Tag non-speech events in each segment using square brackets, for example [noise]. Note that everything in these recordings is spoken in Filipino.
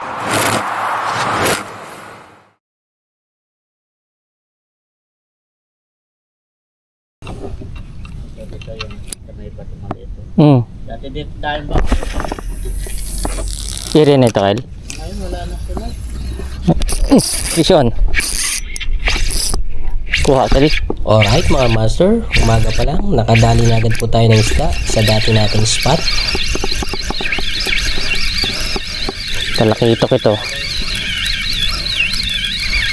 Dito yung kamay pa maliit. Hmm. Dati dito dahil ba? Irin ito, Kyle. Ngayon wala na sila. Vision. Kuha, Kyle. Alright mga master, umaga pa lang, nakadali na agad po tayo ng isda sa dati nating spot. Talakitok ito.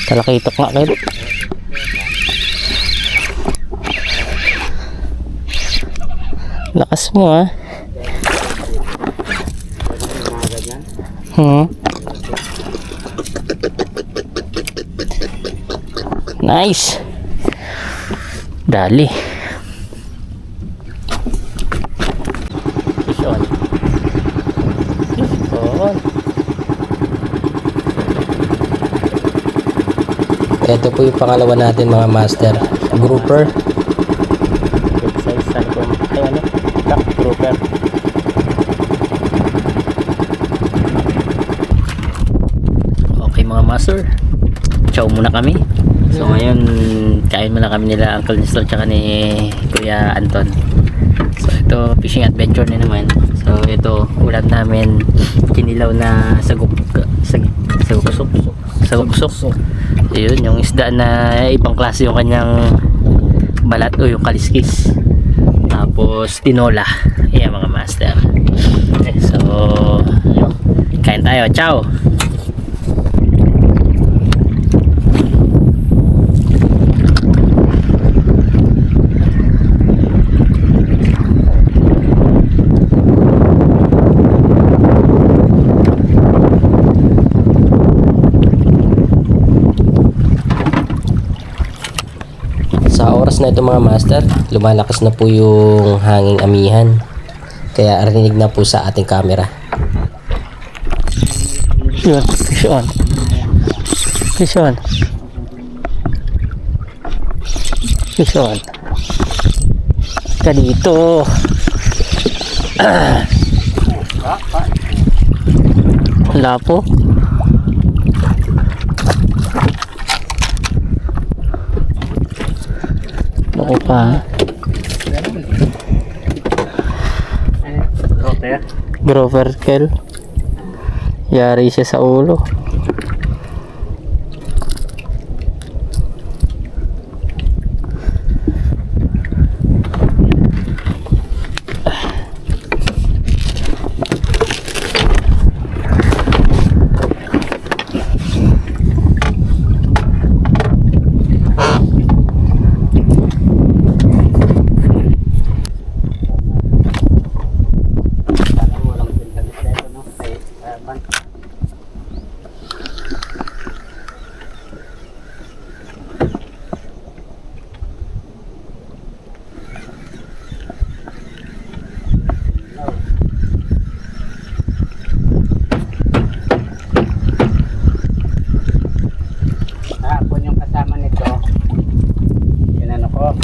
Talakitok nga, Kyle. Lakas mo, ha? Ganyan. Hmm. Nice. Dali. Vision. Vision. Ito po yung pangalawa natin mga master, grouper. Good size ko. Ay ano? Duck grouper. Okay mga master. Chow muna kami. So ngayon, kain muna kami nila Uncle Nestor tsaka ni Kuya Anton. So ito, fishing adventure na naman. So ito, ulam namin kinilaw na saguk sag, saguksok. Saguksok. Yun, yung isda na ibang klase yung kanyang balat o yung kaliskis. Tapos tinola. Ayan mga master. So, kain tayo. Ciao! Sa oras na ito mga master, lumalakas na po yung hanging amihan. Kaya arinig na po sa ating camera. Yun, fish on. Fish on. Fish on. Ka dito. [clears throat] Wala po. Ako pa. Grover Kel. Yari siya sa ulo. Sana walang pintamis dito no. Ay, uh, ban. Kahapon yung kasama nito, inano ko,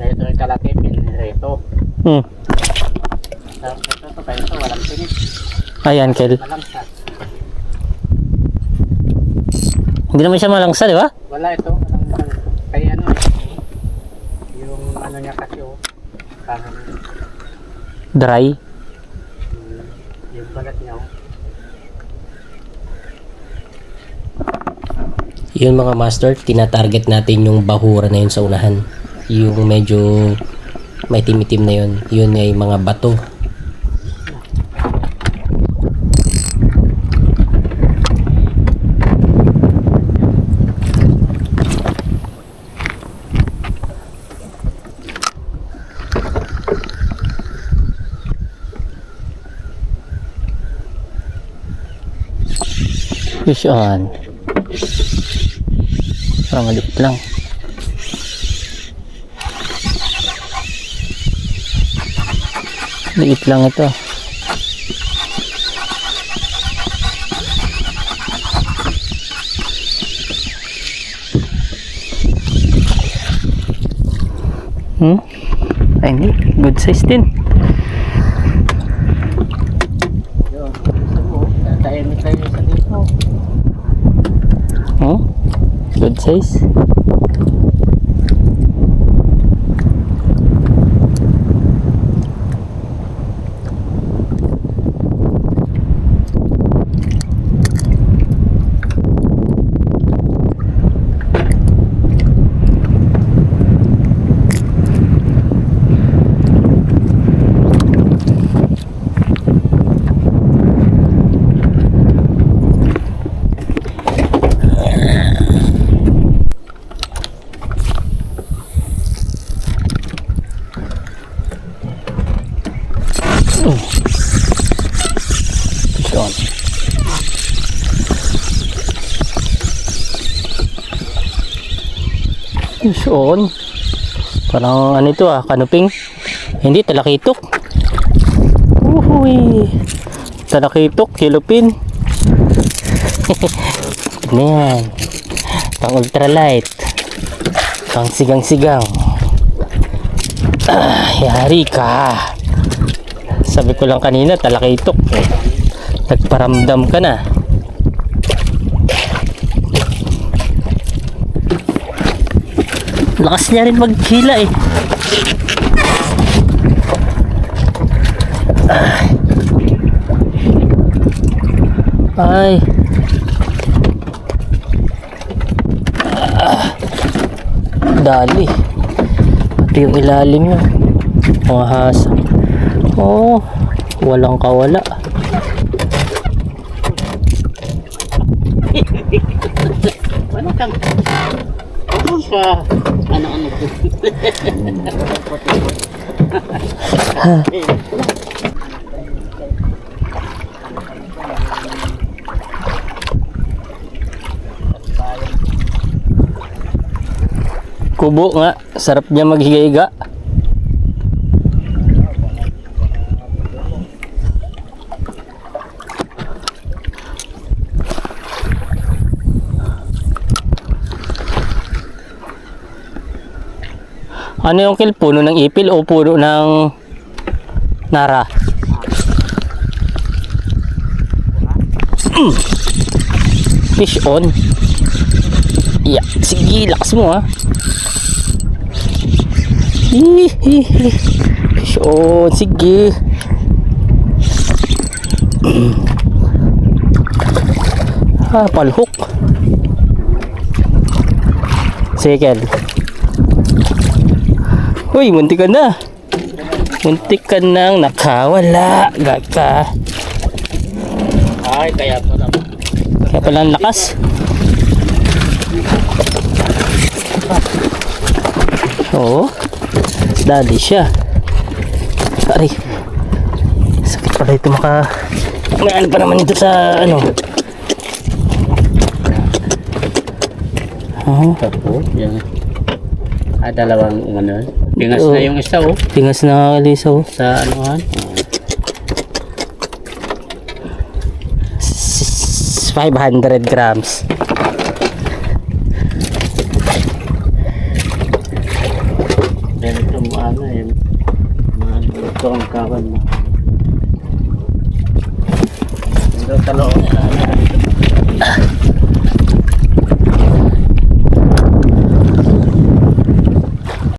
ito yung kalaki, pinirito. Hmm. Ito, ito, walang tinis. Ayan, Kel. Malangsa. Hindi naman siya malangsa, di ba? Wala ito, walang malangsa. Kaya ano, eh, yung ano niya kasi, oh, parang Dry. mm, yung balat niya, oh. Yun mga master, tinatarget natin yung bahura na yun sa unahan. Yung medyo may timitim na yun. Yun ay mga bato. Fish on. Parang maliit lang. Liit lang ito. Hmm? Ay hindi. Good size din. Yun, gusto ko, On. Parang ano ito ah, kanuping. Hindi, talakitok. Uhuy. Talakitok, kilupin. [laughs] ano yan? Pang ultralight. Pang sigang-sigang. Ah, yari ka. Sabi ko lang kanina, talakitok. Eh. Nagparamdam ka na. Lakas niya rin maghila eh. Ay. Dali. Pati yung ilalim niya. Mga hasa. Oh, walang kawala. Ano kang... Ano ka? Ano ano ko? Kubo nga, sarap niya maghiga-higa. Ano yung kill? Puno ng ipil o puno ng nara? Mm. Fish on. Yeah. Sige, lakas mo ha. [laughs] Fish on. Sige. [clears throat] ah, palhook. Sige. Uy, muntik ka na. Muntik ka nang nakawala. Gaka. Ay, kaya pala. Kaya pala ang lakas. Oo. Dali siya. Aray. Sakit pala ito maka... Ngayon pa naman ito sa ano. Oo. Tapos, yan. Ah, dalawang ano. Pingas Oo. na yung isa oh. Tingas na kalisaw. Sa anuhan. S- 500 grams. Pero ito mo ano yun. Mga ito ang kawan mo.